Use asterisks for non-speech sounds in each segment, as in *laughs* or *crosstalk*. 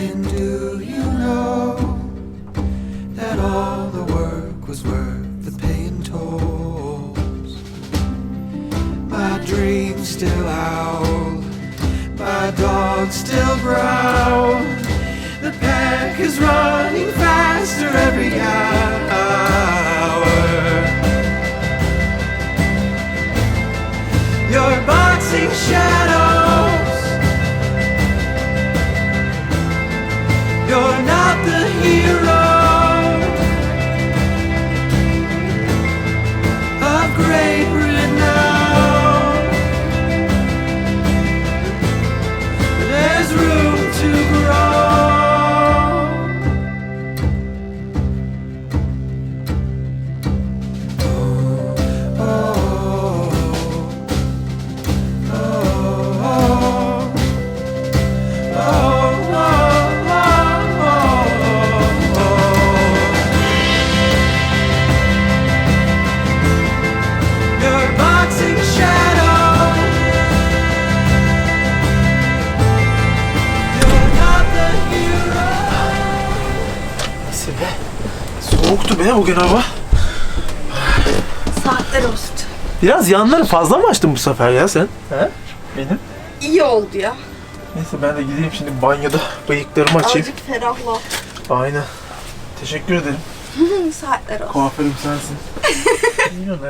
darling, do you know that all the work was worth the paying tolls? My dreams still howl, my dog still growl. The pack is running faster every hour. Your boxing shadow. Sibe. Soğuktu be bugün hava. Saatler olsun. Biraz yanları fazla mı açtın bu sefer ya sen? He? Benim. İyi oldu ya. Neyse ben de gideyim şimdi banyoda bıyıklarımı açayım. Azıcık ferahla. Aynen. Teşekkür ederim. *laughs* Saatler olsun. Kuaförüm sensin. *laughs*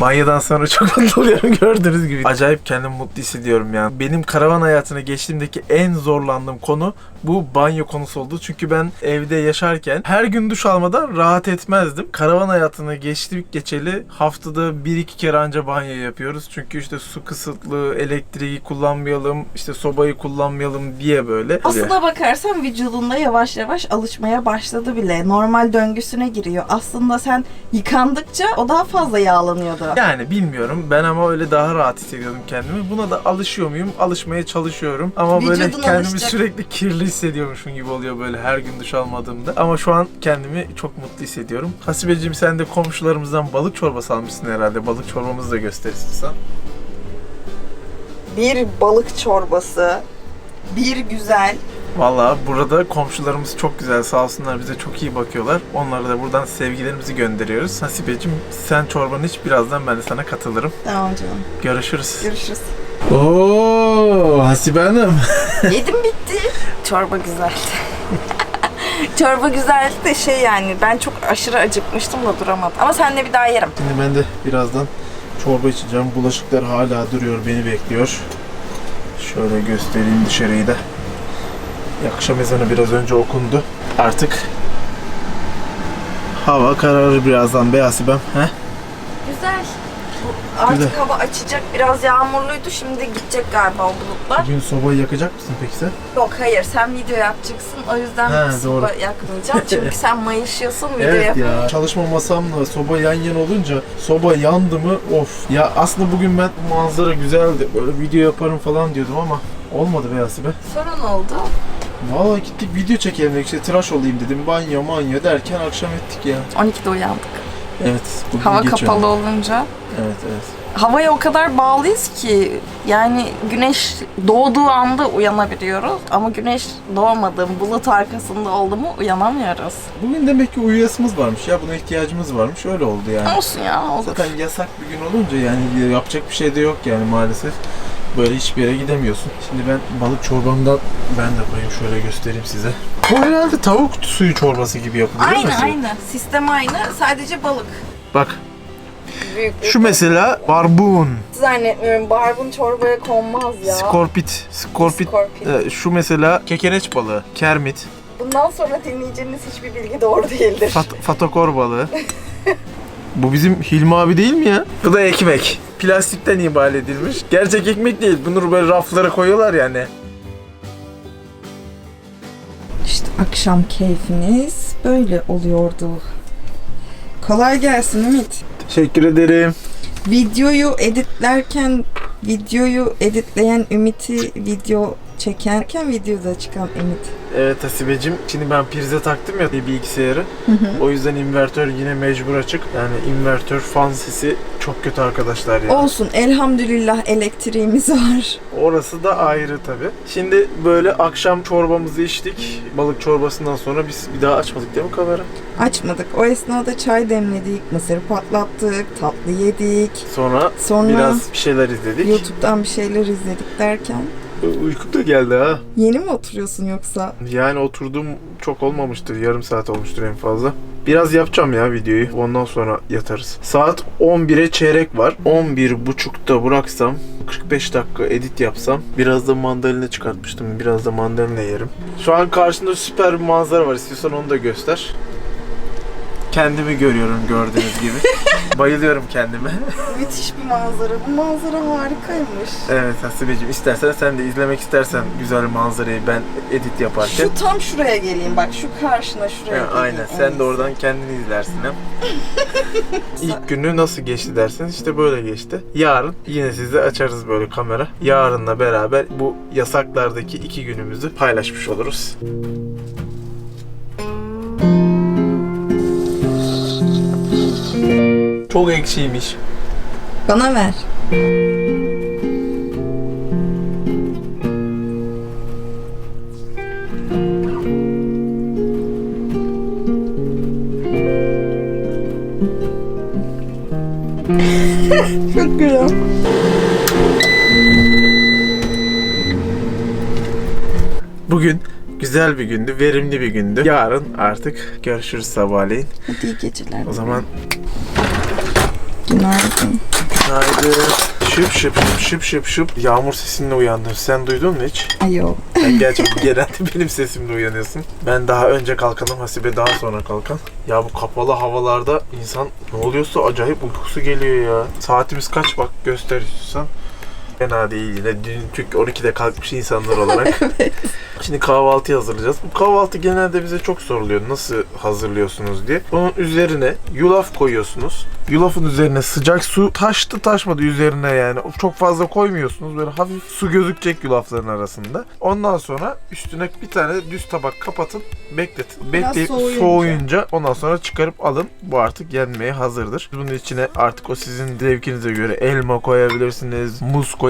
Banyodan sonra çok mutlu oluyorum gördüğünüz gibi. Acayip kendimi mutlu hissediyorum ya. Benim karavan hayatına geçtiğimdeki en zorlandığım konu bu banyo konusu oldu. Çünkü ben evde yaşarken her gün duş almadan rahat etmezdim. Karavan hayatına geçtik geçeli haftada bir iki kere anca banyo yapıyoruz. Çünkü işte su kısıtlı, elektriği kullanmayalım, işte sobayı kullanmayalım diye böyle. Aslına bakarsan vücudunda yavaş yavaş alışmaya başladı bile. Normal döngüsüne giriyor. Aslında sen yıkandıkça o daha fazla yağlanıyordu. Yani bilmiyorum. Ben ama öyle daha rahat hissediyordum kendimi. Buna da alışıyor muyum? Alışmaya çalışıyorum. Ama böyle Vücudun kendimi alışacak. sürekli kirli hissediyormuşum gibi oluyor böyle her gün duş almadığımda. Ama şu an kendimi çok mutlu hissediyorum. Hasibeciğim sen de komşularımızdan balık çorbası almışsın herhalde. Balık çorbamızı da göster istiyorsan. Bir balık çorbası. Bir güzel. Valla burada komşularımız çok güzel sağ olsunlar bize çok iyi bakıyorlar. Onlara da buradan sevgilerimizi gönderiyoruz. Hasibeciğim sen çorbanı iç birazdan ben de sana katılırım. Tamam canım. Görüşürüz. Görüşürüz. Oo Hasibe Hanım. *laughs* Yedim bitti. Çorba güzeldi. *laughs* Çorba güzeldi de şey yani ben çok aşırı acıkmıştım da duramadım. Ama seninle bir daha yerim. Şimdi ben de birazdan çorba içeceğim. Bulaşıklar hala duruyor, beni bekliyor. Şöyle göstereyim dışarıyı da. Akşam ezanı biraz önce okundu. Artık hava kararır birazdan be Hasibem. He? Güzel. Artık Güzel. hava açacak. Biraz yağmurluydu. Şimdi gidecek galiba o bulutlar. Bugün sobayı yakacak mısın peki sen? Yok hayır sen video yapacaksın. O yüzden Ha, soba doğru. yakmayacağım. *laughs* Çünkü sen mayışıyorsun video Evet yap. ya. Çalışma masamla soba yan yana olunca soba yandı mı of. Ya aslında bugün ben manzara güzeldi. Böyle video yaparım falan diyordum ama olmadı be Hasibe. Sonra ne oldu? Valla gittik video çekelim dedik. işte tıraş olayım dedim. Banyo manyo derken akşam ettik ya. 12'de uyandık. Evet. bugün Hava geç kapalı uyandık. olunca. Evet evet. Havaya o kadar bağlıyız ki yani güneş doğduğu anda uyanabiliyoruz ama güneş doğmadı, bulut arkasında oldu mu uyanamıyoruz. Bugün demek ki uyuyasımız varmış ya. Buna ihtiyacımız varmış. Öyle oldu yani. Olsun ya olur. Zaten yasak bir gün olunca yani yapacak bir şey de yok yani maalesef. Böyle hiçbir yere gidemiyorsun. Şimdi ben balık çorbamdan ben de koyayım şöyle göstereyim size. Bu herhalde tavuk suyu çorbası gibi yapılıyor değil mi? Aynı aynı. Sistem aynı. Sadece balık. Bak Büyük şu mesela barbun, Zannetmiyorum. Barbun çorbaya konmaz ya. skorpit, skorpit. Skorpit. Ee, şu mesela kekereç balığı, kermit, Bundan sonra dinleyeceğiniz hiçbir bilgi doğru değildir. Fat- fatokor balığı. *laughs* Bu bizim Hilmi abi değil mi ya? Bu da ekmek. Plastikten imal edilmiş. Gerçek ekmek değil. Bunu böyle raflara koyuyorlar yani. İşte akşam keyfiniz böyle oluyordu. Kolay gelsin Ümit. Teşekkür ederim. Videoyu editlerken videoyu editleyen Ümit'i video çekerken videoda çıkan Ümit. Evet Hasibeciğim. Şimdi ben prize taktım ya bilgisayarı. O yüzden invertör yine mecbur açık. Yani invertör fan sesi çok kötü arkadaşlar ya. Olsun elhamdülillah elektriğimiz var. Orası da ayrı tabi. Şimdi böyle akşam çorbamızı içtik. Balık çorbasından sonra biz bir daha açmadık değil mi kamera? Açmadık. O esnada çay demledik, mısır patlattık, tatlı yedik. Sonra, Sonra biraz bir şeyler izledik. YouTube'dan bir şeyler izledik derken. Uykum da geldi ha. Yeni mi oturuyorsun yoksa? Yani oturdum çok olmamıştır. Yarım saat olmuştur en fazla. Biraz yapacağım ya videoyu. Ondan sonra yatarız. Saat 11'e çeyrek var. 11.30'da bıraksam 45 dakika edit yapsam biraz da mandalina çıkartmıştım. Biraz da mandalina yerim. Şu an karşında süper bir manzara var. İstiyorsan onu da göster. Kendimi görüyorum gördüğünüz gibi. *laughs* Bayılıyorum kendime. Müthiş bir manzara. Bu manzara harikaymış. Evet Hasibeciğim istersen sen de izlemek istersen güzel manzarayı ben edit yaparken. Şu tam şuraya geleyim bak şu karşına şuraya Ha, geleyim. aynen sen de oradan kendini izlersin hem. *laughs* İlk günü nasıl geçti dersiniz işte böyle geçti. Yarın yine size açarız böyle kamera. Yarınla beraber bu yasaklardaki iki günümüzü paylaşmış oluruz. Çok ekşiymiş. Bana ver. *laughs* Çok güzel. Bugün güzel bir gündü, verimli bir gündü. Yarın artık görüşürüz sabahleyin. Hadi iyi geceler. O zaman Günaydın. Haydi. Şıp şıp şıp şıp şıp şıp. Yağmur sesinle uyandım. Sen duydun mu hiç? Ay yok. Ben gerçi genelde *laughs* benim sesimle uyanıyorsun. Ben daha önce kalkanım. Hasibe daha sonra kalkan. Ya bu kapalı havalarda insan ne oluyorsa acayip uykusu geliyor ya. Saatimiz kaç bak göster istiyorsan. Fena değil yine. Dün çünkü 12'de kalkmış insanlar olarak. *laughs* Şimdi kahvaltı hazırlayacağız. Bu kahvaltı genelde bize çok soruluyor. Nasıl hazırlıyorsunuz diye. Bunun üzerine yulaf koyuyorsunuz. Yulafın üzerine sıcak su taştı taşmadı üzerine yani. Çok fazla koymuyorsunuz. Böyle hafif su gözükecek yulafların arasında. Ondan sonra üstüne bir tane düz tabak kapatın. Bekletin. Bekleyip soğuyunca. soğuyunca ondan sonra çıkarıp alın. Bu artık yenmeye hazırdır. Bunun içine artık o sizin zevkinize göre elma koyabilirsiniz, muz koyabilirsiniz.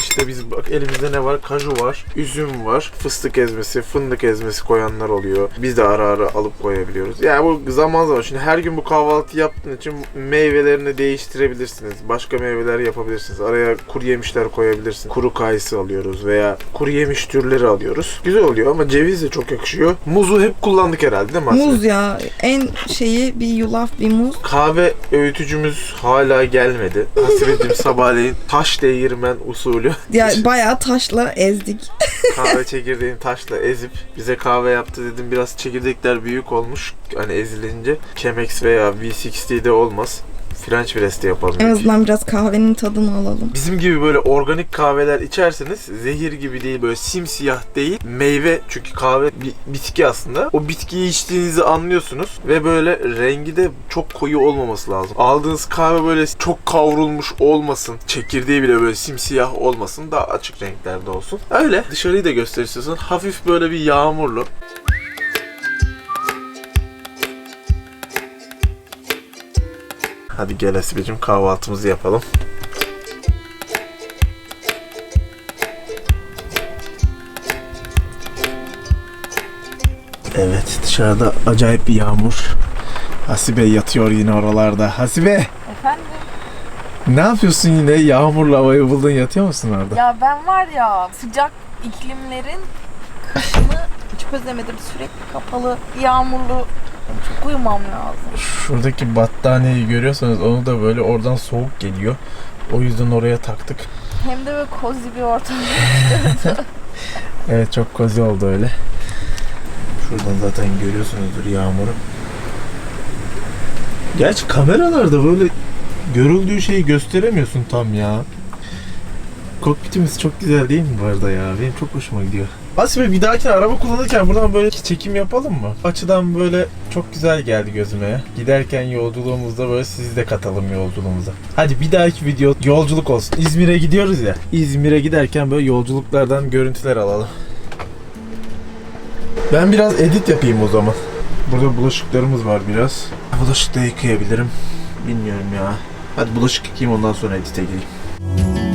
İşte biz bak elimizde ne var? Kaju var, üzüm var, fıstık ezmesi, fındık ezmesi koyanlar oluyor. Biz de ara ara alıp koyabiliyoruz. Yani bu zaman zaman şimdi her gün bu kahvaltı yaptığın için meyvelerini değiştirebilirsiniz. Başka meyveler yapabilirsiniz. Araya kuru yemişler koyabilirsiniz. Kuru kayısı alıyoruz veya kuru yemiş türleri alıyoruz. Güzel oluyor ama ceviz de çok yakışıyor. Muzu hep kullandık herhalde değil mi Aslı? Muz ya. En şeyi bir yulaf bir muz. Kahve öğütücümüz hala gelmedi. Hasibeciğim sabahleyin taş değirmen usulü Ya bayağı taşla ezdik. *laughs* kahve *laughs* çekirdeğini taşla ezip bize kahve yaptı dedim. Biraz çekirdekler büyük olmuş hani ezilince. Chemex veya V60'de olmaz. French press'te yapalım. En azından biraz kahvenin tadını alalım. Bizim gibi böyle organik kahveler içerseniz zehir gibi değil böyle simsiyah değil meyve çünkü kahve bir bitki aslında. O bitkiyi içtiğinizi anlıyorsunuz ve böyle rengi de çok koyu olmaması lazım. Aldığınız kahve böyle çok kavrulmuş olmasın. Çekirdeği bile böyle simsiyah olmasın. Daha açık renklerde olsun. Öyle. Dışarıyı da göster istiyorsan. Hafif böyle bir yağmurlu. Hadi gel Asibeciğim kahvaltımızı yapalım. Evet dışarıda acayip bir yağmur. Hasibe yatıyor yine oralarda. Hasibe Efendim? ne yapıyorsun yine? Yağmurla havayı buldun yatıyor musun orada? Ya ben var ya sıcak iklimlerin kışını hiç özlemedim. Sürekli kapalı, yağmurlu. Çok uyumam lazım. Şuradaki battaniyeyi görüyorsanız onu da böyle oradan soğuk geliyor. O yüzden oraya taktık. Hem de böyle cozy bir ortam. *laughs* *laughs* Evet çok kozi oldu öyle. Şuradan zaten görüyorsunuzdur yağmuru. Gerçi kameralarda böyle görüldüğü şeyi gösteremiyorsun tam ya. Kokpitimiz çok güzel değil mi bu arada ya? Benim çok hoşuma gidiyor. Asibe bir dahaki araba kullanırken buradan böyle çekim yapalım mı? Açıdan böyle çok güzel geldi gözüme. Giderken yolculuğumuzda böyle sizi de katalım yolculuğumuza. Hadi bir dahaki video yolculuk olsun. İzmir'e gidiyoruz ya. İzmir'e giderken böyle yolculuklardan görüntüler alalım. Ben biraz edit yapayım o zaman. Burada bulaşıklarımız var biraz. Bulaşık da yıkayabilirim. Bilmiyorum ya. Hadi bulaşık yıkayayım ondan sonra edite gireyim.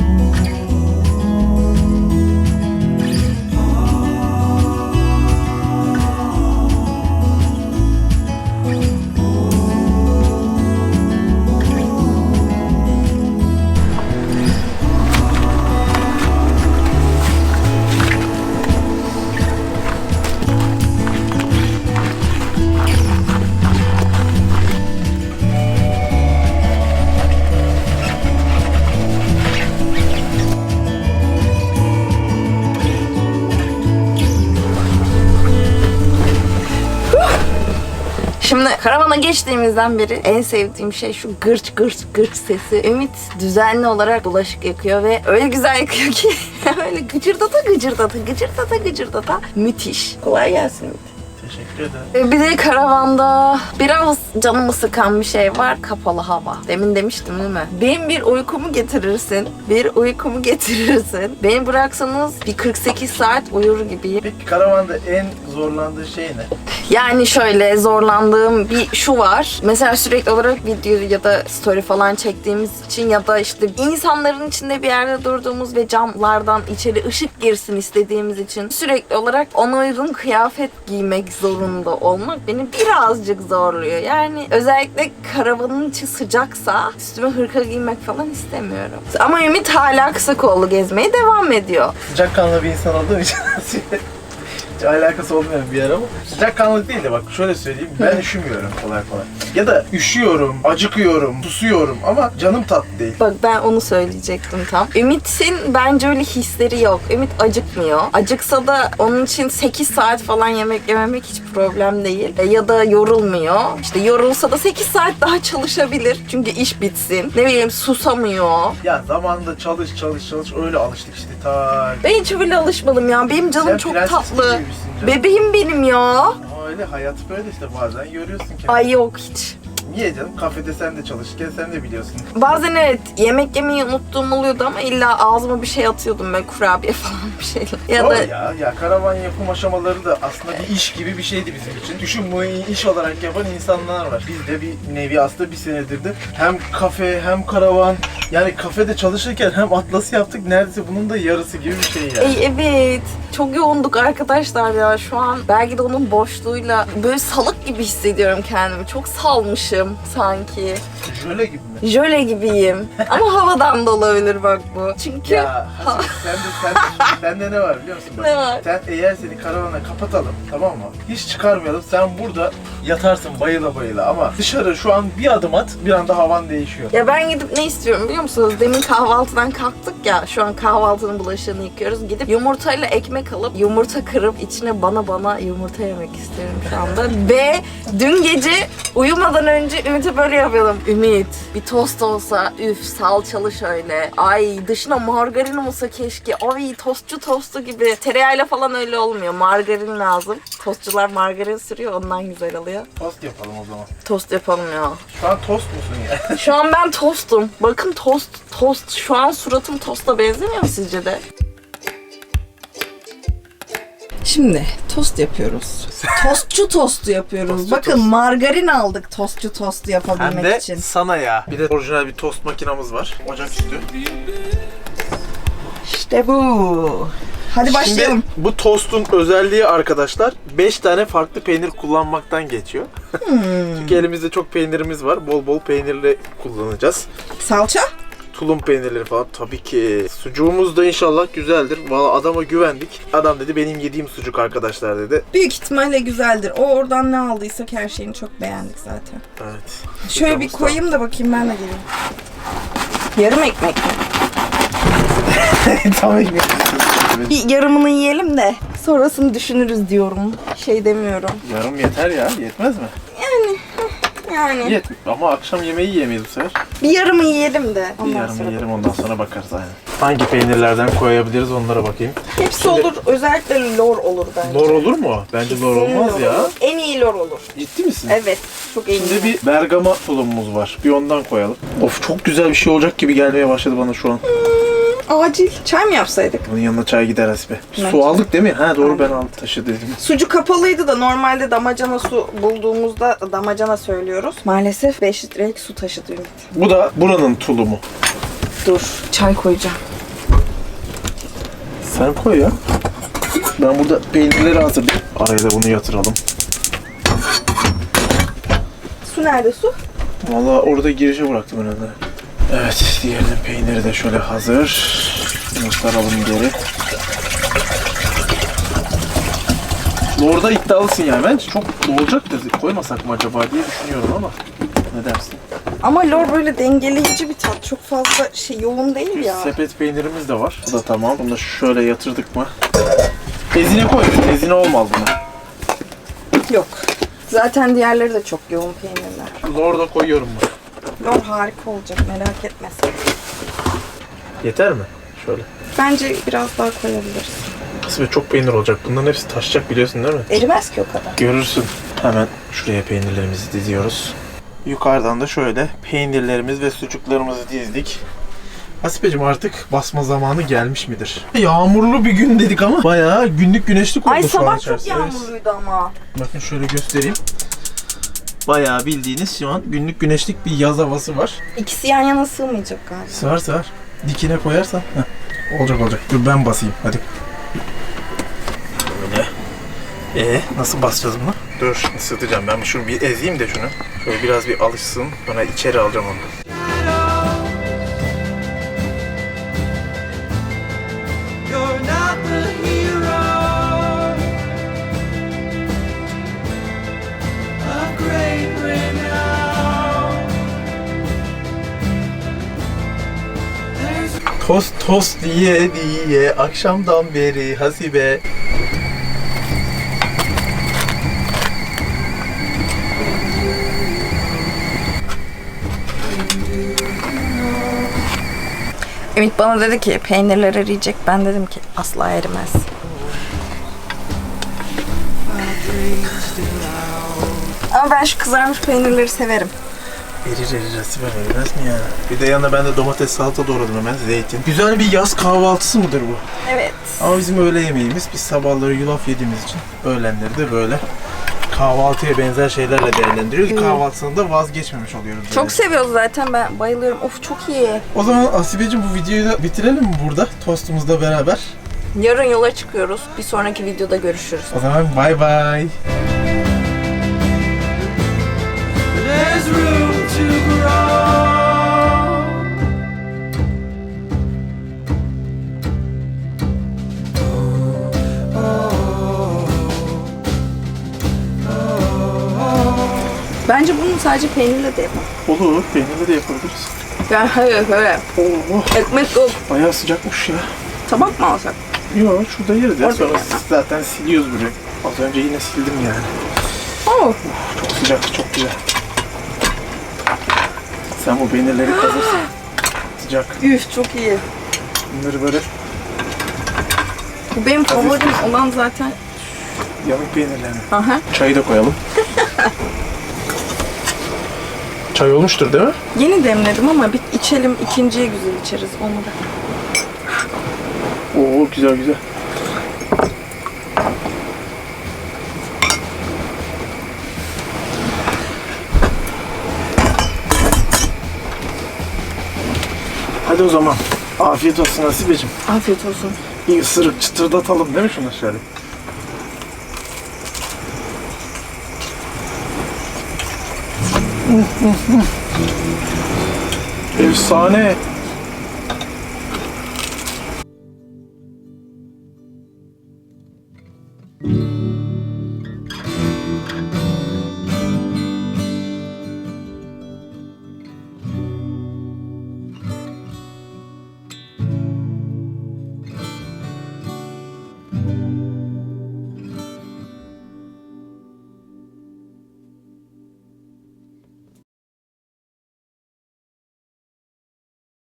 Karavana geçtiğimizden beri en sevdiğim şey şu gırç gırç gırç sesi. Ümit düzenli olarak bulaşık yakıyor ve öyle güzel yakıyor ki *laughs* öyle gıcırdata gıcırdata gıcırdata gıcırdata müthiş. Kolay gelsin Ümit. Teşekkür ederim. E, Bir de karavanda biraz canımı sıkan bir şey var. Kapalı hava. Demin demiştim değil mi? Benim bir uykumu getirirsin. Bir uykumu getirirsin. Beni bıraksanız bir 48 saat uyur gibiyim. Peki karavanda en zorlandığı şey ne? Yani şöyle zorlandığım bir şu var. Mesela sürekli olarak video ya da story falan çektiğimiz için ya da işte insanların içinde bir yerde durduğumuz ve camlardan içeri ışık girsin istediğimiz için sürekli olarak ona uygun kıyafet giymek zorunda olmak beni birazcık zorluyor. Yani özellikle karavanın içi sıcaksa üstüme hırka giymek falan istemiyorum. Ama Ümit hala kısa kollu gezmeye devam ediyor. Sıcakkanlı bir insan olduğum için *laughs* hiç alakası olmayan bir yer ama sıcakkanlı değil de bak şöyle söyleyeyim ben üşümüyorum kolay kolay. Ya da üşüyorum, acıkıyorum, susuyorum ama canım tatlı değil. Bak ben onu söyleyecektim tam. Ümit'in bence öyle hisleri yok. Ümit acıkmıyor. Acıksa da onun için 8 saat falan yemek yememek hiç problem değil. E, Ya da yorulmuyor. İşte yorulsa da 8 saat daha çalışabilir. Çünkü iş bitsin. Ne bileyim susamıyor. Ya zamanında çalış çalış çalış öyle alıştık işte ta. Ben hiç öyle alışmadım ya. Benim canım Sen çok prenses tatlı. canım. Bebeğim benim ya. Ama öyle hayat böyle işte bazen görüyorsun kendini. Ay yok hiç. Niye canım? Kafede sen de çalışırken sen de biliyorsun. Bazen evet yemek yemeyi unuttuğum oluyordu ama illa ağzıma bir şey atıyordum ben kurabiye *laughs* falan bir şeyler. Ya Doğru da ya. Ya karavan yapım aşamaları da aslında bir iş gibi bir şeydi bizim için. Düşün bunu iş olarak yapan insanlar var. Biz de bir nevi aslında bir senedir de hem kafe hem karavan yani kafede çalışırken hem atlas yaptık neredeyse bunun da yarısı gibi bir şey yani. Ey, evet. Çok yoğunduk arkadaşlar ya şu an. Belki de onun boşluğuyla böyle salık gibi hissediyorum kendimi. Çok salmışım sanki. Jöle gibi? Jöle gibiyim. Ama havadan da olabilir bak bu. Çünkü Ya Hasan sen de sen de, sende *laughs* ne var biliyor musun? Bak, Ne var? Sen eğer seni karavana kapatalım tamam mı? Hiç çıkarmayalım. Sen burada yatarsın bayıla bayıla ama dışarı şu an bir adım at bir anda havan değişiyor. ya ben gidip ne istiyorum biliyor musunuz? Demin kahvaltıdan kalktık ya. Şu an kahvaltının bulaşığını yıkıyoruz. Gidip yumurtayla ekmek alıp yumurta kırıp içine bana bana yumurta yemek istiyorum şu anda. *laughs* Ve dün gece uyumadan önce Ümit'e böyle yapıyordum. Ümit bir tost olsa üf salçalı şöyle. Ay dışına margarin olsa keşke. Ay tostçu tostu gibi. Tereyağıyla falan öyle olmuyor. Margarin lazım. Tostçular margarin sürüyor ondan güzel oluyor. Tost yapalım o zaman. Tost yapalım ya. Şu an tost musun ya? *laughs* Şu an ben tostum. Bakın tost, tost. Şu an suratım tosta benzemiyor mu sizce de? Şimdi tost yapıyoruz. *laughs* Tostçu tostu yapıyoruz. Tostçu Bakın tost. margarin aldık tostçu tostu yapabilmek Hem de için. sana ya. Bir de orijinal bir tost makinamız var. Ocaküstü. İşte bu. Hadi başlayalım. Şimdi bu tostun özelliği arkadaşlar 5 tane farklı peynir kullanmaktan geçiyor. *laughs* Çünkü elimizde çok peynirimiz var. Bol bol peynirli kullanacağız. Salça? Tulum peynirleri falan tabii ki. Sucuğumuz da inşallah güzeldir. Valla adama güvendik. Adam dedi benim yediğim sucuk arkadaşlar dedi. Büyük ihtimalle güzeldir. O oradan ne aldıysak her şeyini çok beğendik zaten. Evet. Şöyle bir koyayım da bakayım ben de geleyim. Yarım ekmek mi? *laughs* Tam ekmek. Bir yarımını yiyelim de sonrasını düşünürüz diyorum. Şey demiyorum. Yarım yeter ya. Yetmez mi? Yani. Yet. Ama akşam yemeği yiyemeyiz bu sefer. Bir yarımı yiyelim de. Bir Ondan yarım sonra yiyelim ondan sonra bakarız aynen. Hangi peynirlerden koyabiliriz onlara bakayım. Hepsi olur. Özellikle lor olur bence. Lor olur mu? Bence lor Kesin olmaz lor ya. olur. En iyi lor olur. Ciddi misin? Evet. Çok iyi. Şimdi bir bergama tulumumuz var. Bir ondan koyalım. Of çok güzel bir şey olacak gibi gelmeye başladı bana şu an. Acil. Çay mı yapsaydık? Bunun yanına çay gider Hasibe. Evet. Su aldık değil mi? Ha doğru ben aldım taşı dedim. Sucu kapalıydı da normalde damacana su bulduğumuzda damacana söylüyoruz. Maalesef 5 litrelik su taşıdı Ümit. Bu da buranın tulumu. Dur. Çay koyacağım. Sen koy ya. Ben burada peynirleri hazırlayayım. Araya da bunu yatıralım. Su nerede su? Vallahi orada girişe bıraktım herhalde. Evet, diğerinin peyniri de şöyle hazır. Bunu saralım geri. Orada iddialısın yani. Bence çok olacaktır. Koymasak mı acaba diye düşünüyorum ama. Ne dersin? Ama lor böyle dengeleyici bir tat. Çok fazla şey yoğun değil ya. Sepet peynirimiz de var. Bu da tamam. Bunu da şöyle yatırdık mı? Ezine koy. Ezine olmaz buna. Yok. Zaten diğerleri de çok yoğun peynirler. Lor da koyuyorum bunu. Lor harika olacak merak etme sen. Yeter mi? Şöyle. Bence biraz daha koyabiliriz. Aslında çok peynir olacak. Bunların hepsi taşacak biliyorsun değil mi? Erimez ki o kadar. Görürsün. Hemen şuraya peynirlerimizi diziyoruz. Yukarıdan da şöyle peynirlerimiz ve sucuklarımızı dizdik. Hasibeciğim artık basma zamanı gelmiş midir? Yağmurlu bir gün dedik ama bayağı günlük güneşlik oldu Ay şu an sabah çok yağmurluydu ama. Bakın şöyle göstereyim. Bayağı bildiğiniz şu an günlük güneşlik bir yaz havası var. İkisi yan yana sığmayacak galiba. Sığar sığar. Dikine koyarsan heh, olacak olacak. Dur ben basayım hadi. Böyle. E nasıl basacağız bunu? Dur ısıtacağım ben şunu bir ezeyim de şunu. Şöyle biraz bir alışsın. Sonra içeri alacağım onu. Tost tost diye diye akşamdan beri hasibe. Ümit bana dedi ki peynirler eriyecek. Ben dedim ki asla erimez. Ama ben şu kızarmış peynirleri severim. Erir erir hasibe erimez mi ya? Bir de yanına ben de domates salata doğradım hemen zeytin. Güzel bir yaz kahvaltısı mıdır bu? Evet. Ama bizim öğle yemeğimiz biz sabahları yulaf yediğimiz için öğlenleri de böyle kahvaltıya benzer şeylerle değerlendiriyoruz. Kahvaltısını da vazgeçmemiş oluyoruz. Çok böylece. seviyoruz zaten ben bayılıyorum. Of çok iyi. O zaman Asibeciğim bu videoyu da bitirelim mi burada tostumuzla beraber? Yarın yola çıkıyoruz. Bir sonraki videoda görüşürüz. O zaman bay bay. there's room Bence bunu sadece peynirle de yapalım. Olur, peynirle de yapabiliriz. Yani hayır öyle. Oo, Ekmek yok. bayağı sıcakmış ya. Tabak mı alsak? Yok, şurada yeriz ya. Orada Sonra yani. zaten siliyoruz burayı. Az önce yine sildim yani. Oo. Çok sıcak, çok güzel. Sen bu peynirleri kazırsın. *gasps* Sıcak. Üf çok iyi. Bunları böyle Bu benim favorim olan zaten. yanık peynirlerini. Aha. Çayı da koyalım. *laughs* Çay olmuştur değil mi? Yeni demledim ama bir içelim ikinciye güzel içeriz onu da. Oo güzel güzel. Hadi o zaman. Afiyet olsun Hasibeciğim. Afiyet olsun. Bir ısırık çıtırdatalım değil mi şunu şöyle? Efsane.